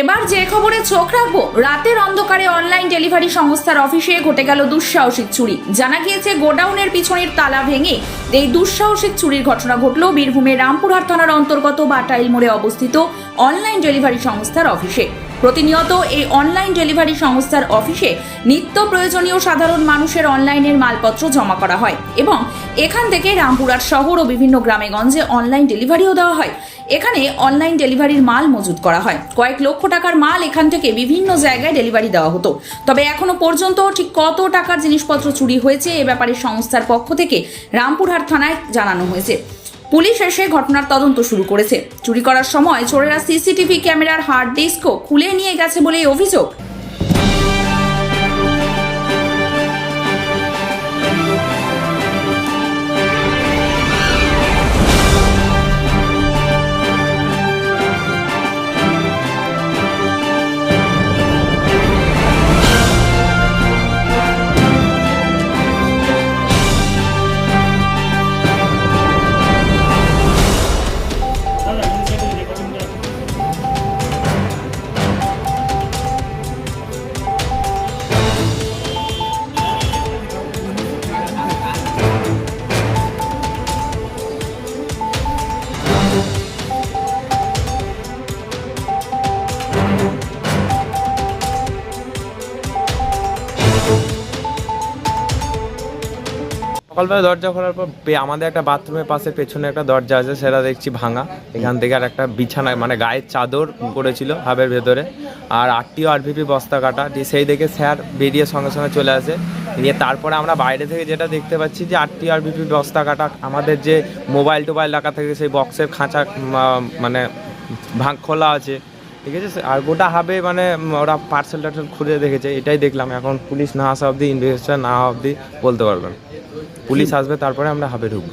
এবার যে খবরে চোখ রাখব, রাতের অন্ধকারে অনলাইন ডেলিভারি সংস্থার অফিসে ঘটে গেল দুঃসাহসিক চুরি। জানা গিয়েছে, গোডাউনের পিছনের তালা ভেঙে এই দুঃসাহসিক চুরির ঘটনা ঘটল বীরভূমের রামপুরহাট থানার অন্তর্গত বাটাইল মোড়ে অবস্থিত অনলাইন ডেলিভারি সংস্থার অফিসে। প্রতিনিয়ত এই অনলাইন ডেলিভারি সংস্থার অফিসে নিত্য প্রয়োজনীয় সাধারণ মানুষের অনলাইনের মালপত্র জমা করা হয় এবং এখান থেকে রামপুরহাট শহর ও বিভিন্ন গ্রামে গঞ্জে অনলাইন ডেলিভারিও দেওয়া হয়। এখানে অনলাইন ডেলিভারির মাল মজুত করা হয়। কয়েক লক্ষ টাকার মাল এখান থেকে বিভিন্ন জায়গায় ডেলিভারি দেওয়া হতো। তবে এখনও পর্যন্ত ঠিক কত টাকার জিনিসপত্র চুরি হয়েছে এ ব্যাপারে সংস্থার পক্ষ থেকে রামপুরহাট থানায় জানানো হয়েছে। পুলিশ এসে ঘটনার তদন্ত শুরু করেছে। চুরি করার সময় চোরেরা সিসিটিভি ক্যামেরার হার্ড ডিস্কও খুলে নিয়ে গেছে বলে অভিযোগ। সকালবেলা দরজা খোলার পর আমাদের একটা বাথরুমের পাশে পেছনে একটা দরজা আছে, সেটা দেখছি ভাঙা। এখান থেকে আর একটা বিছানা মানে গায়ের চাদর পড়েছিল হাবের ভেতরে। আর আটটিও আরভিপি বস্তা কাটা দিয়ে সেই দেখে স্যার বেরিয়ে সঙ্গে সঙ্গে চলে আসে। নিয়ে তারপরে আমরা বাইরে থেকে যেটা দেখতে পাচ্ছি যে আটটি আর আরভিপি বস্তা কাটা, আমাদের যে মোবাইল টোবাইল রাখা থাকে, সেই বক্সের খাঁচা মানে ভাগ খোলা আছে। ঠিক আছে? আর গোটা হাবে মানে ওরা পার্সেল টার্সেল খুলে দেখেছে, এটাই দেখলাম। এখন পুলিশ না আসা অবধি ইনভেস্টার না অবধি বলতে পারবেন পুলিশ আসবে তারপরে আমরা হাবে ঢুকবো।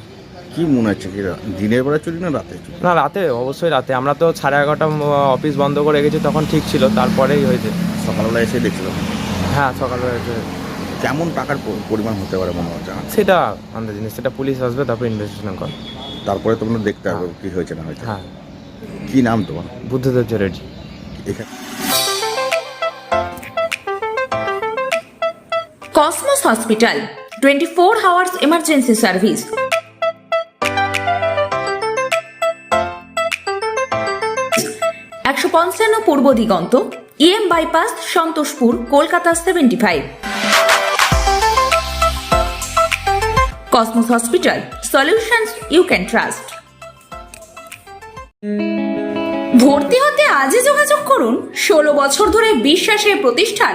কি মনে হচ্ছে কি দিনের বেলা চুরি না রাতে চুরি? না রাতে অবশ্যই রাতে। আমরা তো সাড়ে এগারোটা অফিস বন্ধ করে গেছি তখন ঠিক ছিল তারপরেই হয়েছে। সকালবেলা এসে দেখছিলাম হ্যাঁ সকালবেলা এসে- কেমন টাকার পরিমাণ হতে পারে মনে হচ্ছে? সেটা আন্দাজ জিনিস সেটা পুলিশ আসবে তারপর ইনভেস্টিগেশন কর তারপরে তোমরা দেখতে হবে কি হয়েছে না হয়েছে। হ্যাঁ। কি নাম তোমার? বুদ্ধদেব চ্যাটার্জি। এখানে Cosmos hospital. Twenty four hours emergency service একশো পঞ্চান্ন Purba Diganta EM bypass Santoshpur, Kolkata seventy five Cosmos hospital solutions you can trust ভর্তি হতে আজই যোগাযোগ করুন, ষোলো বছর ধরে বিশ্বাসের প্রতিষ্ঠান,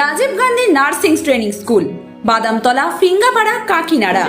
Rajiv Gandhi nursing training school. Badamtala Fingapara Kakinara.